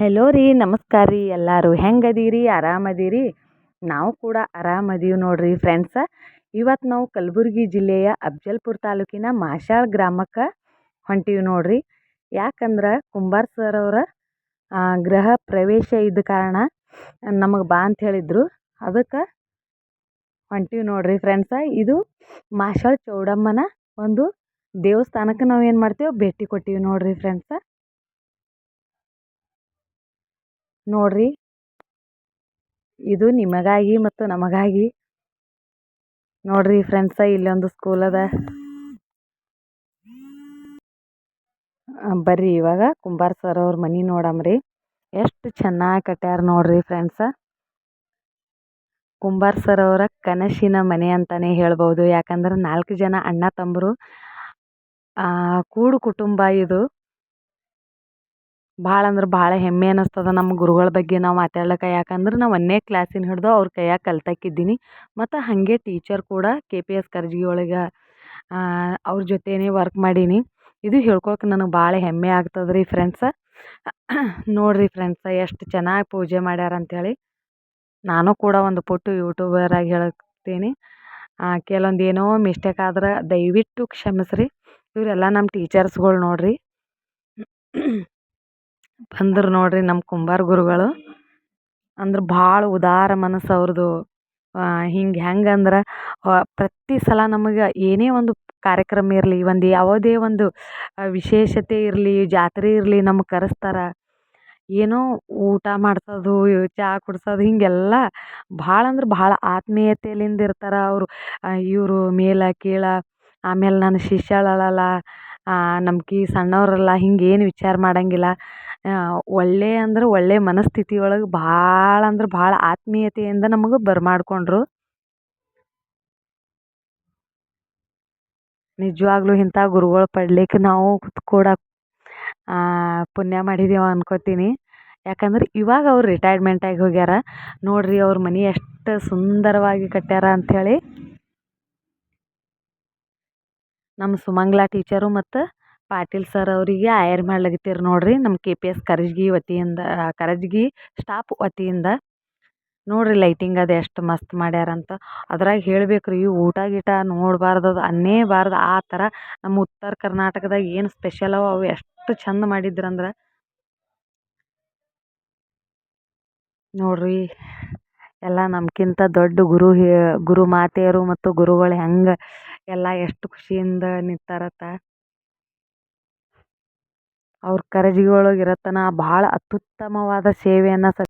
Hello ರೀ, ನಮಸ್ಕಾರ ರೀ ಎಲ್ಲರೂ. ಹೆಂಗದೀರಿ? ಆರಾಮದೀರಿ? ನಾವು ಕೂಡ ಆರಾಮದೀವಿ ನೋಡ್ರಿ ಫ್ರೆಂಡ್ಸ ಇವತ್ತು ನಾವು ಕಲಬುರಗಿ ಜಿಲ್ಲೆಯ ಅಫ್ಜಲ್ಪುರ ತಾಲೂಕಿನ ಮಾಶಾಳ್ ಗ್ರಾಮಕ್ಕೆ ಹೊಂಟೀವಿ ನೋಡ್ರಿ. ಯಾಕಂದ್ರೆ ಕುಂಬಾರ್ ಸರ್ ಅವರ ಗೃಹ ಪ್ರವೇಶ ಇದ್ದ ಕಾರಣ ನಮಗೆ ಬಾ ಅಂತ ಹೇಳಿದ್ರು. ಅದಕ್ಕೆ ಹೊಂಟೀವಿ ನೋಡ್ರಿ ಫ್ರೆಂಡ್ಸ ಇದು ಮಾಶಾಳ್ ಚೌಡಮ್ಮನ ಒಂದು ದೇವಸ್ಥಾನಕ್ಕೆ ನಾವು ಏನು ಮಾಡ್ತೇವೆ? ಭೇಟಿ ಕೊಟ್ಟೀವಿ ನೋಡ್ರಿ ಫ್ರೆಂಡ್ಸ ನೋಡ್ರಿ. ಇದು ನಿಮಗಾಗಿ ಮತ್ತು ನಮಗಾಗಿ. ನೋಡ್ರಿ ಫ್ರೆಂಡ್ಸ ಇಲ್ಲೊಂದು ಸ್ಕೂಲ್ ಅದ. ಬರ್ರಿ ಇವಾಗ ಕುಂಬಾರ ಸರ್ ಅವ್ರ ಮನೆ ನೋಡಮ್ರಿ ಎಷ್ಟು ಚೆನ್ನಾಗಿ ಕಟ್ಯಾರ ನೋಡ್ರಿ ಫ್ರೆಂಡ್ಸ ಕುಂಬಾರ ಸರ್ ಅವರ ಕನಸಿನ ಮನೆ ಅಂತಾನೆ ಹೇಳ್ಬೋದು. ಯಾಕಂದ್ರೆ ನಾಲ್ಕು ಜನ ಅಣ್ಣ ತಮ್ಮರು. ಕೂಡು ಕುಟುಂಬ ಇದು. ಭಾಳ ಅಂದ್ರೆ ಭಾಳ ಹೆಮ್ಮೆ ಅನ್ನಿಸ್ತದ ನಮ್ಮ ಗುರುಗಳ ಬಗ್ಗೆ ನಾವು ಮಾತಾಡ್ಲಿಕ್ಕೆ ಯಾಕಂದ್ರೆ ನಾವು ಒಂದನೇ ಕ್ಲಾಸಿನ ಹಿಡಿದು ಅವ್ರ ಕೈಯಾಗ ಕಲ್ತಾಕಿದ್ದೀನಿ ಮತ್ತು ಹಾಗೆ ಟೀಚರ್ ಕೂಡ ಕೆ ಪಿ ಎಸ್ ಕರ್ಜಗಿ ಒಳಗೆ ಅವ್ರ ಜೊತೆನೇ ವರ್ಕ್ ಮಾಡೀನಿ. ಇದು ಹೇಳ್ಕೊಳಕ್ಕೆ ನನಗೆ ಭಾಳ ಹೆಮ್ಮೆ ಆಗ್ತದೆ ರೀ ಫ್ರೆಂಡ್ಸ ನೋಡಿರಿ ಫ್ರೆಂಡ್ಸ ಎಷ್ಟು ಚೆನ್ನಾಗಿ ಪೂಜೆ ಮಾಡ್ಯಾರ ಅಂಥೇಳಿ ನಾನು ಕೂಡ ಒಂದು ಪುಟ್ಟು ಯೂಟ್ಯೂಬರ್ ಆಗಿ ಹೇಳ್ತೀನಿ. ಕೆಲವೊಂದು ಏನೋ ಮಿಸ್ಟೇಕ್ ಆದ್ರೆ ದಯವಿಟ್ಟು ಕ್ಷಮಿಸ್ರಿ. ಇವರೆಲ್ಲ ನಮ್ಮ ಟೀಚರ್ಸ್ಗಳು ನೋಡ್ರಿ. ಬಂದ್ರು ನೋಡ್ರಿ ನಮ್ಮ ಕುಂಬಾರ ಗುರುಗಳು ಅಂದ್ರೆ ಭಾಳ ಉದಾರ ಮನಸ್ಸು ಅವ್ರದ್ದು ಹಿಂಗೆ ಹೆಂಗಂದ್ರೆ ಪ್ರತಿ ಸಲ ನಮಗೆ ಏನೇ ಒಂದು ಕಾರ್ಯಕ್ರಮ ಇರಲಿ, ಒಂದು ಯಾವುದೇ ಒಂದು ವಿಶೇಷತೆ ಇರಲಿ, ಜಾತ್ರೆ ಇರಲಿ ನಮಗೆ ಕರೆಸ್ತಾರೆ. ಏನೋ ಊಟ ಮಾಡಿಸೋದು ಚಹಾ ಕುಡ್ಸೋದು, ಹೀಗೆಲ್ಲ ಭಾಳ ಅಂದ್ರೆ ಭಾಳ ಆತ್ಮೀಯತೆಯಿಂದ ಇರ್ತಾರೆ ಅವರು. ಇವರು ಮೇಲ, ಕೀಳ, ಆಮೇಲೆ ನನ್ನ ಶಿಷ್ಯಳಲ್ಲ ನಮ್ಕಿ ಸಣ್ಣವರಲ್ಲ ಹಿಂಗೇನು ವಿಚಾರ ಮಾಡಂಗಿಲ್ಲ. ಒಳ್ಳೆಯ ಅಂದ್ರೆ ಒಳ್ಳೆಯ ಮನಸ್ಥಿತಿ ಒಳಗೆ ಭಾಳ ಅಂದ್ರೆ ಭಾಳ ಆತ್ಮೀಯತೆಯಿಂದ ನಮಗೆ ಬರಮಾಡ್ಕೊಂಡ್ರು. ನಿಜವಾಗ್ಲೂ ಇಂಥ ಗುರುಗಳು ಪಡ್ಲಿಕ್ಕೆ ನಾವು ಕೂಡ ಪುಣ್ಯ ಮಾಡಿದ್ದೀವಿ ಅನ್ಕೋತೀನಿ. ಯಾಕಂದ್ರೆ ಇವಾಗ ಅವ್ರು ರಿಟೈರ್ಮೆಂಟ್ ಆಗಿ ಹೋಗ್ಯಾರ. ನೋಡ್ರಿ ಅವ್ರ ಮನೆ ಎಷ್ಟು ಸುಂದರವಾಗಿ ಕಟ್ಯಾರ ಅಂಥೇಳಿ ನಮ್ಮ ಸುಮಂಗ್ಲಾ ಟೀಚರು ಮತ್ತು ಪಾಟೀಲ್ ಸರ್ ಅವರಿಗೆ ಆಯರ್ ಮಾಡ್ಲಾಕತ್ತೀರಿ ನೋಡ್ರಿ ನಮ್ಮ ಕೆ ಪಿ ಎಸ್ ಕರಜ್ಗಿ ವತಿಯಿಂದ ಕರಜ್ಗಿ ಸ್ಟಾಫ್ ವತಿಯಿಂದ. ನೋಡ್ರಿ ಲೈಟಿಂಗ್ ಅದು ಎಷ್ಟು ಮಸ್ತ್ ಮಾಡ್ಯಾರಂತ. ಅದ್ರಾಗ ಹೇಳ್ಬೇಕು ರೀ ಊಟ ಗೀಟ ನೋಡಬಾರ್ದು ಅದು, ಅನ್ನೇಬಾರ್ದು, ಆ ಥರ ನಮ್ಮ ಉತ್ತರ ಕರ್ನಾಟಕದಾಗ ಏನು ಸ್ಪೆಷಲ್ ಅವ ಅವು ಎಷ್ಟು ಚಂದ ಮಾಡಿದ್ರಂದ್ರೆ. ನೋಡ್ರಿ ಎಲ್ಲ ನಮ್ಗಿಂತ ದೊಡ್ಡ ಗುರು ಗುರು ಮಾತೆಯರು ಮತ್ತು ಗುರುಗಳು ಹೆಂಗೆ ಎಲ್ಲ ಎಷ್ಟು ಖುಷಿಯಿಂದ ನಿಂತಾರತ್ತ ಅವ್ರ ಕರಜಗಿ ಒಳಗೆ ಬಹಳ ಭಾಳ ಅತ್ಯುತ್ತಮವಾದ ಸೇವೆಯನ್ನು ಸ